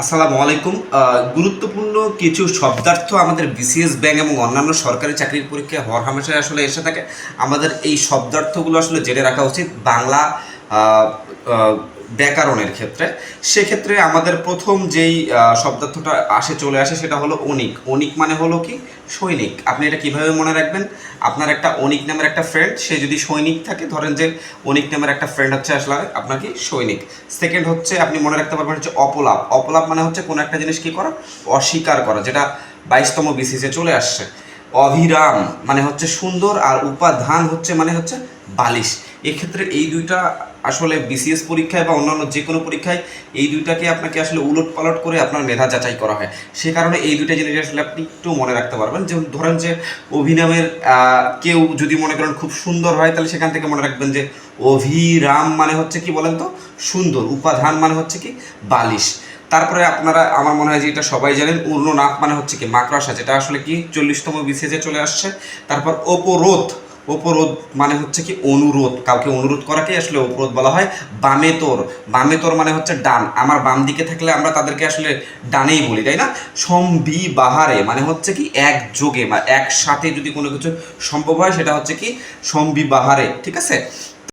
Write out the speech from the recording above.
আসসালামু আলাইকুম। গুরুত্বপূর্ণ কিছু শব্দার্থ আমাদের বিসিএস ব্যাংক এবং অন্যান্য সরকারি চাকরির পরীক্ষায় হর হামেশায় আসলে এসে থাকে। আমাদের এই শব্দার্থগুলো আসলে জেনে রাখা উচিত। বাংলা ব্যাকরণের ক্ষেত্রে। সেক্ষেত্রে আমাদের প্রথম যেই শব্দার্থটা আসে, চলে আসে, সেটা হলো অনিক। অনিক মানে হলো কি? সৈনিক। আপনি এটা কীভাবে মনে রাখবেন? আপনার একটা অনিক নামের একটা ফ্রেন্ড সে যদি সৈনিক থাকে, ধরেন যে অনিক নামের একটা ফ্রেন্ড হচ্ছে, আসলে আপনার কি সৈনিক। সেকেন্ড হচ্ছে, আপনি মনে রাখতে পারবেন হচ্ছে অপলাপ। অপলাপ মানে হচ্ছে কোনো একটা জিনিস কি করা? অস্বীকার করা, যেটা বাইশতম বিসিসে চলে আসছে। অভিরাম মানে হচ্ছে সুন্দর, আর উপাধান হচ্ছে মানে হচ্ছে বালিশ। এক্ষেত্রে এই দুইটা আসলে বিসিএস পরীক্ষায় বা অন্যান্য যে কোনো পরীক্ষায় এই দুইটাকে আপনাকে আসলে উলট পালট করে আপনার মেধা যাচাই করা হয়। সে কারণে এই দুইটা জিনিস আসলে আপনি একটু মনে রাখতে পারবেন। যেমন ধরেন যে অভিনামের কেউ যদি মনে করেন খুব সুন্দর হয়, তাহলে সেখান থেকে মনে রাখবেন যে অভিরাম মানে হচ্ছে কি বলেন তো? সুন্দর। উপাধান মানে হচ্ছে কি? বালিশ। তারপরে আপনারা, আমার মনে হয় যে এটা সবাই জানেন উর্ণনাথ মানে হচ্ছে কি? মাকড়সা, যেটা আসলে কি? চল্লিশতম বিসিএসে চলে আসছে। তারপর অপরোধ। অপরোধ মানে হচ্ছে কি অনুরোধ। কাউকে অনুরোধ করাকে আসলে উপরোধ বলা হয়। বামেতর বামেতর মানে হচ্ছে ডান। আমার বাম দিকে থাকলে আমরা তাদেরকে আসলে ডানেই বলি, তাই না? সম্বি বাহারে মানে হচ্ছে কি একযোগে বা একসাথে যদি কোনো কিছু সম্ভব হয়, সেটা হচ্ছে কি সম্বি বাহারে ঠিক আছে?